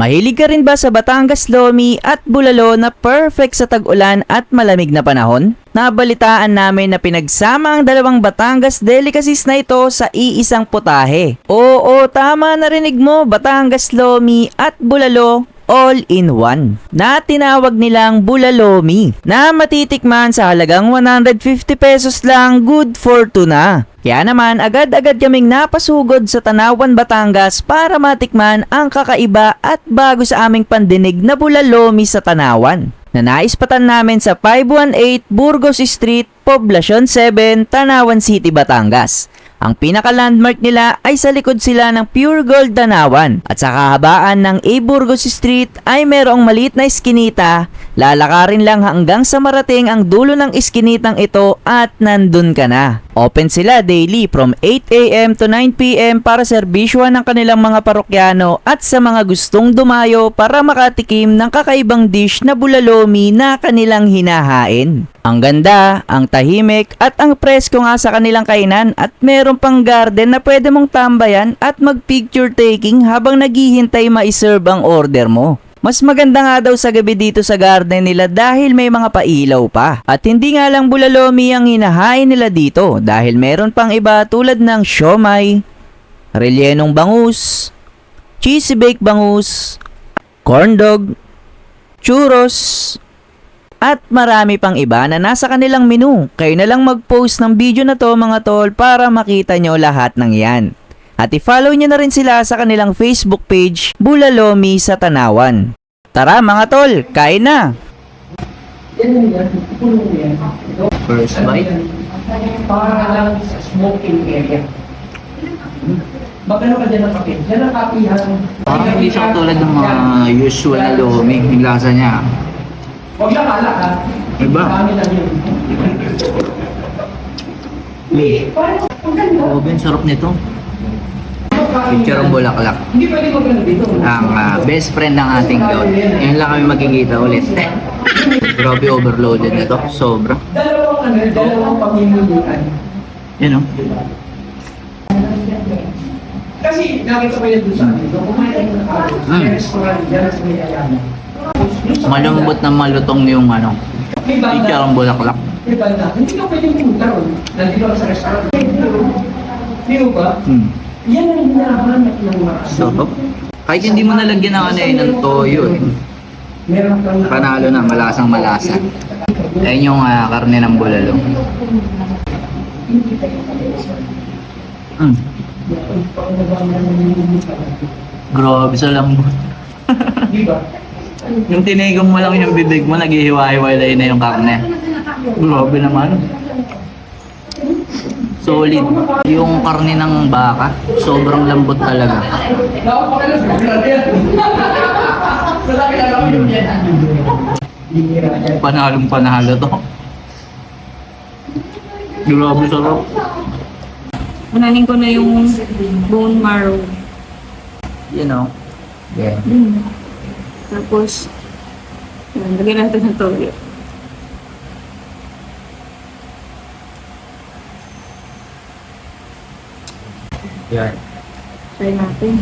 Mahilig ka rin ba sa Batangas Lomi at Bulalo na perfect sa tag-ulan at malamig na panahon? Nabalitaan namin na pinagsama ang dalawang Batangas delicacies na ito sa iisang putahe. Oo, tama narinig mo, Batangas Lomi at Bulalo all in one na tinawag nilang Bulalomi na matitikman sa halagang 150 pesos lang good for two na. Kaya naman agad-agad kaming napasugod sa Tanawan, Batangas para matikman ang kakaiba at bago sa aming pandinig na Bulalomi sa Tanawan na naispatan namin sa 518 Burgos Street, Poblacion 7, Tanawan City, Batangas. Ang pinaka-landmark nila ay sa likod sila ng Pure Gold Tanawan at sa kahabaan ng A. Burgos Street ay merong maliit na iskinita, lalakarin lang hanggang sa marating ang dulo ng iskinitang ito at nandun ka na. Open sila daily from 8am to 9pm para serbisyohan ng kanilang mga parokyano at sa mga gustong dumayo para makatikim ng kakaibang dish na bulalomi na kanilang hinahain. Ang ganda, ang tahimik at ang presko nga sa kanilang kainan at meron pang garden na pwede mong tambayan at mag-picture taking habang naghihintay ma-serve ang order mo. Mas maganda nga daw sa gabi dito sa garden nila dahil may mga pailaw pa. At hindi nga lang bulalomi ang hinahain nila dito dahil meron pang iba tulad ng siomay, relyenong bangus, cheesy bake bangus, corn dog, churros, at marami pang iba na nasa kanilang menu. Kayo na lang mag-post ng video na to mga tol para makita nyo lahat ng yan. At i-follow nyo na rin sila sa kanilang Facebook page, Bulalomi sa Tanawan. Tara mga tol, kain na! First bite. Para lang sa smoking area. Magkano ka dyan ng kape? Dyan ang kapihan. Parang hindi siya katulad ng mga usual na lomi. Yung lasa niya. Huwag lang alak ha. Iba. Kami lang yun. Picture ang bulaklak. Hindi pwede magkano dito. Ang ah, best friend ng ating goat. Ngayon lang kami magkikita ulit. Grabe overloaded na to. Sobra. Dalawang ano, dalawang pamimulutan. Yan oh. Kasi nakita ko yan doon sa akin. Kumain ng Mm. sa restaurant, dyan sa may sa- Malambot na malutong yung ano. Picture ang bulaklak. May banda. Hindi ka pwede pumunta ron. Nandito ka sa restaurant. Di mo ba? Hmm. Yan ang hinahanap ng mga Sarap. Kahit hindi mo nalagyan ng ano eh, ng toyo eh. Panalo na, malasang malasa. Ayun yung ah, karne ng bulalo. Mm. Grabe sa lambot. Di ba? Yung tinigong mo lang yung bibig mo, naghihiwa-hiwalay na yung karne. Grabe naman. Solid. Yung karne ng baka, sobrang lambot talaga. Panalong panalo to. Grabe sarap. Unahin ko na yung bone marrow. You know. Yeah. Tapos, yun, lagyan natin ng toyo. Yan. Try natin.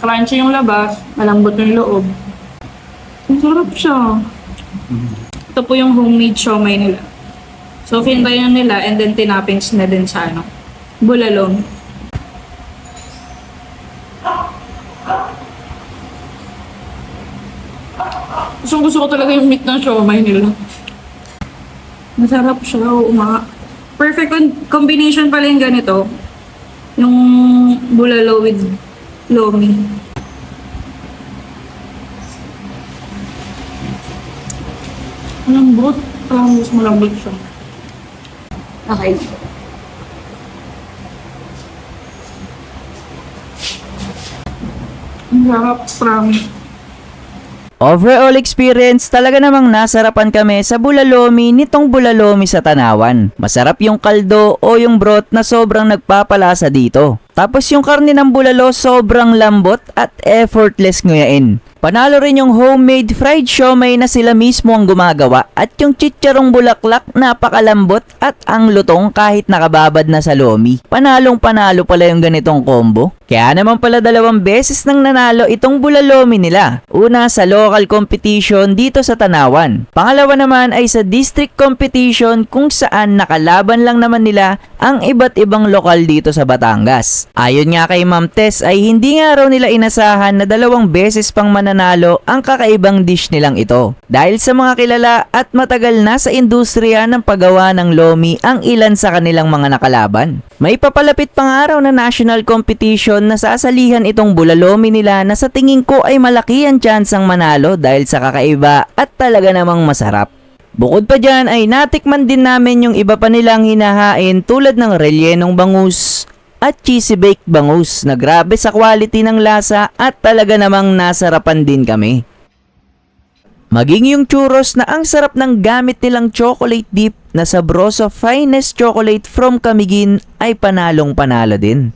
Crunchy yung labas, malambot yung loob. Ang sarap siya. Ito po yung homemade siomay nila. So, fintayan nila and then tinapings na din sa ano, bulalong. Gusto gusto ko talaga yung meat ng siomay nila. Masarap siya, oo nga. Perfect combination pala yung ganito. Yung bulalo with lomi. Malambot. Parang mas malambot siya. Okay. Ang sarap, promise. Overall experience, talaga namang nasarapan kami sa bulalomi nitong bulalomi sa Tanawan. Masarap yung kaldo o yung broth na sobrang nagpapalasa dito. Tapos yung karne ng bulalo sobrang lambot at effortless nguyain. Panalo rin yung homemade fried siomay na sila mismo ang gumagawa at yung chicharong bulaklak napakalambot at ang lutong kahit nakababad na sa lomi. Panalong panalo pala yung ganitong combo. Kaya naman pala dalawang beses nang nanalo itong bulalomi nila. Una sa local competition dito sa Tanawan. Pangalawa naman ay sa district competition kung saan nakalaban lang naman nila ang iba't ibang lokal dito sa Batangas. Ayon nga kay Ma'am Tess ay hindi nga raw nila inasahan na dalawang beses pang mananalo ang kakaibang dish nilang ito. Dahil sa mga kilala at matagal na sa industriya ng paggawa ng lomi ang ilan sa kanilang mga nakalaban. May papalapit pang araw na national competition na sasalihan itong bulalomi nila na sa tingin ko ay malaki ang tsansang manalo dahil sa kakaiba at talaga namang masarap. Bukod pa dyan ay natikman din namin yung iba pa nilang hinahain tulad ng relyenong bangus at cheesy baked bangus na grabe sa quality ng lasa at talaga namang nasarapan din kami. Maging yung churros na ang sarap ng gamit nilang chocolate dip na Sabroso finest chocolate from Camiguin ay panalong panalo din.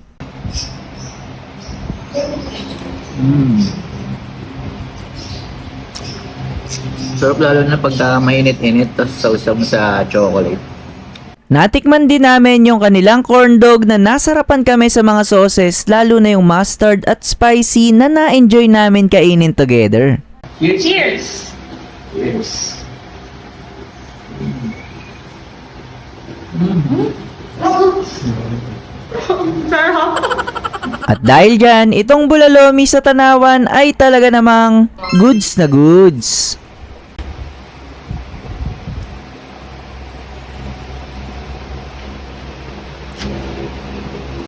Sarap lalo na pagka mainit-init tapos sausaw mo sa chocolate. Natikman din namin yung kanilang corn dog na nasarapan kami sa mga sauces lalo na yung mustard at spicy na na-enjoy namin kainin together. Cheers! Cheers! Cheers! At dahil dyan, itong bulalomi sa Tanawan ay talaga namang goods na goods.